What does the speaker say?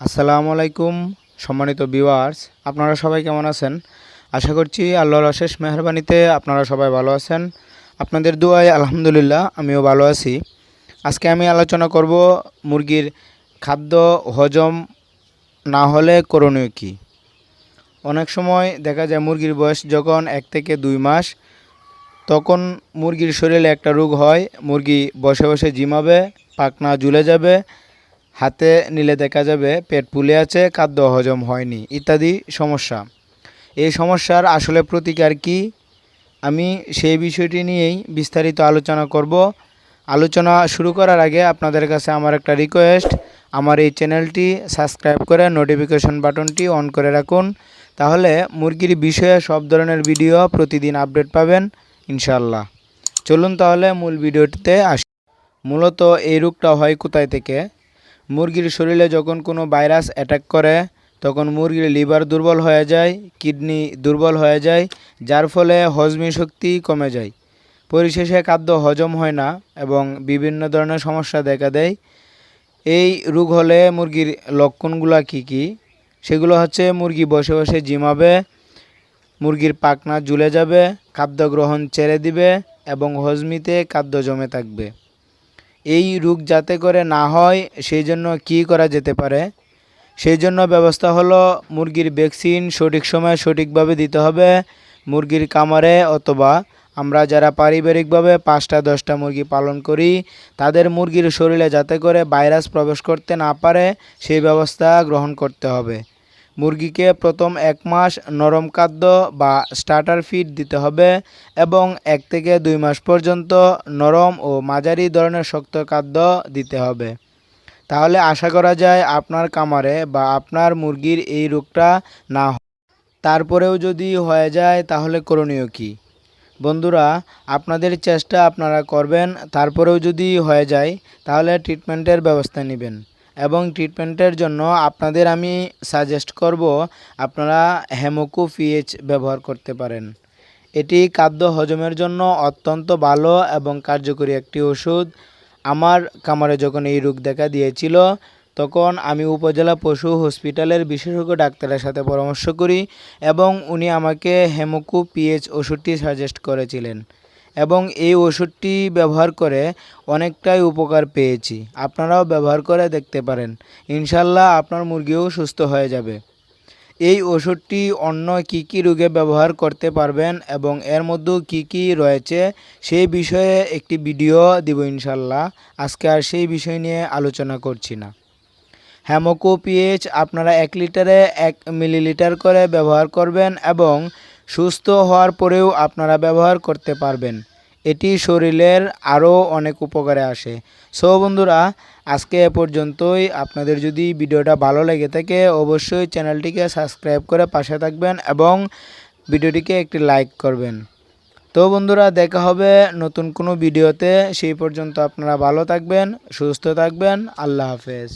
আসসালামু আলাইকুম, সম্মানিত ভিউয়ার্স। আপনারা সবাই কেমন আছেন? আশা করছি আল্লাহর অশেষ মেহরবানিতে আপনারা সবাই ভালো আছেন। আপনাদের দোয়ায় আলহামদুলিল্লাহ, আমিও ভালো আছি। আজকে আমি আলোচনা করব মুরগির খাদ্য হজম না হলে করণীয় কি? অনেক সময় দেখা যায় মুরগির বয়স যখন এক থেকে দুই মাস, তখন মুরগির শরীরে একটা রোগ হয়, মুরগি বসে বসে জিমাবে পাকনা ঝুলে যাবে হাতে নিলে দেখা যাবে পেট ফুলে আছে, খাদ্য হজম হয়নি, ইত্যাদি সমস্যা। এই সমস্যার আসলে প্রতিকার কি? আমি সেই বিষয়টি নিয়েই বিস্তারিত আলোচনা করব। আলোচনা শুরু করার আগে আপনাদের কাছে আমার একটা রিকোয়েস্ট আমার এই চ্যানেলটি সাবস্ক্রাইব করে নোটিফিকেশন বাটনটি অন করে রাখুন। তাহলে মুরগির বিষয়ে সব ধরনের ভিডিও প্রতিদিন আপডেট পাবেন ইনশাল্লাহ চলুন তাহলে মূল ভিডিওটিতে আসি। মূলত এই রোগটা হয় কোথায় থেকে? মুরগির শরীরে যখন কোনো ভাইরাস অ্যাটাক করে, তখন মুরগির লিভার দুর্বল হয়ে যায় কিডনি দুর্বল হয়ে যায়, যার ফলে হজমি শক্তি কমে যায়। পরিশেষে খাদ্য হজম হয় না এবং বিভিন্ন ধরনের সমস্যা দেখা দেয়। এই রোগ হলে মুরগির লক্ষণগুলো কি কি? সেগুলো হচ্ছে মুরগি বসে বসে জিমাবে, মুরগির পাকনা ঝুলে যাবে, খাদ্য গ্রহণ ছেড়ে দিবে এবং হজমিতে খাদ্য জমে থাকবে। এই রোগ যাতে করে না হয়, সেই জন্য কী করা যেতে পারে? সেই জন্য ব্যবস্থা হলো মুরগির ভ্যাকসিন সঠিক সময়ে সঠিকভাবে দিতে হবে মুরগির কামারে অথবা আমরা যারা পারিবারিকভাবে পাঁচটা, দশটা মুরগি পালন করি, তাদের মুরগির শরীরে যাতে করে ভাইরাস প্রবেশ করতে না পারে, সেই ব্যবস্থা গ্রহণ করতে হবে। মুরগিকে প্রথম এক মাস নরম খাদ্য বা স্টার্টার ফিড দিতে হবে এবং এক থেকে দুই মাস পর্যন্ত নরম ও মাঝারি ধরনের শক্ত খাদ্য দিতে হবে। তাহলে আশা করা যায় আপনার কামারে বা আপনার মুরগির এই রোগটা না। তারপরেও যদি হয়ে যায় তাহলে করণীয় কী? বন্ধুরা, আপনাদের চেষ্টা আপনারা করবেন, তারপরেও যদি হয়ে যায় তাহলে ট্রিটমেন্টের ব্যবস্থা নেবেন। এবং ট্রিটমেন্টের জন্য আপনাদের আমি সাজেস্ট করব, আপনারা হেমোকু পিএইচ ব্যবহার করতে পারেন। এটি খাদ্য হজমের জন্য অত্যন্ত ভালো এবং কার্যকরী একটি ওষুধ। আমার কামারে যখন এই রোগ দেখা দিয়েছিল, তখন আমি উপজেলা পশু হসপিটালের বিশেষজ্ঞ ডাক্তারের সাথে পরামর্শ করি এবং উনি আমাকে হেমোকু পিএইচ ওষুধটি সাজেস্ট করেছিলেন। এবং এই ওষুধটি ব্যবহার করে অনেকটাই উপকার পেয়েছি। আপনারাও ব্যবহার করে দেখতে পারেন। ইনশাল্লাহ আপনার মুরগিও সুস্থ হয়ে যাবে। এই ওষুধটি অন্য কি কি রোগে ব্যবহার করতে পারবেন এবং এর মধ্যে কি কি রয়েছে সেই বিষয়ে একটি ভিডিও দিব ইনশাল্লাহ আজকে আর সেই বিষয় নিয়ে আলোচনা করছি না। হ্যামোকো পিএইচ আপনারা এক লিটারে এক মিলিলিটার করে ব্যবহার করবেন এবং সুস্থ হওয়ার পরেও আপনারা ব্যবহার করতে পারবেন। এটি শরীরের আরও অনেক উপকারে আসে। সো বন্ধুরা, আজকে এ পর্যন্তই। আপনাদের যদি ভিডিওটা ভালো লেগে থাকে, অবশ্যই চ্যানেলটিকে সাবস্ক্রাইব করে পাশে থাকবেন এবং ভিডিওটিকে একটি লাইক করবেন। তো বন্ধুরা, দেখা হবে নতুন কোনো ভিডিওতে। সেই পর্যন্ত আপনারা ভালো থাকবেন, সুস্থ থাকবেন। আল্লাহ হাফেজ।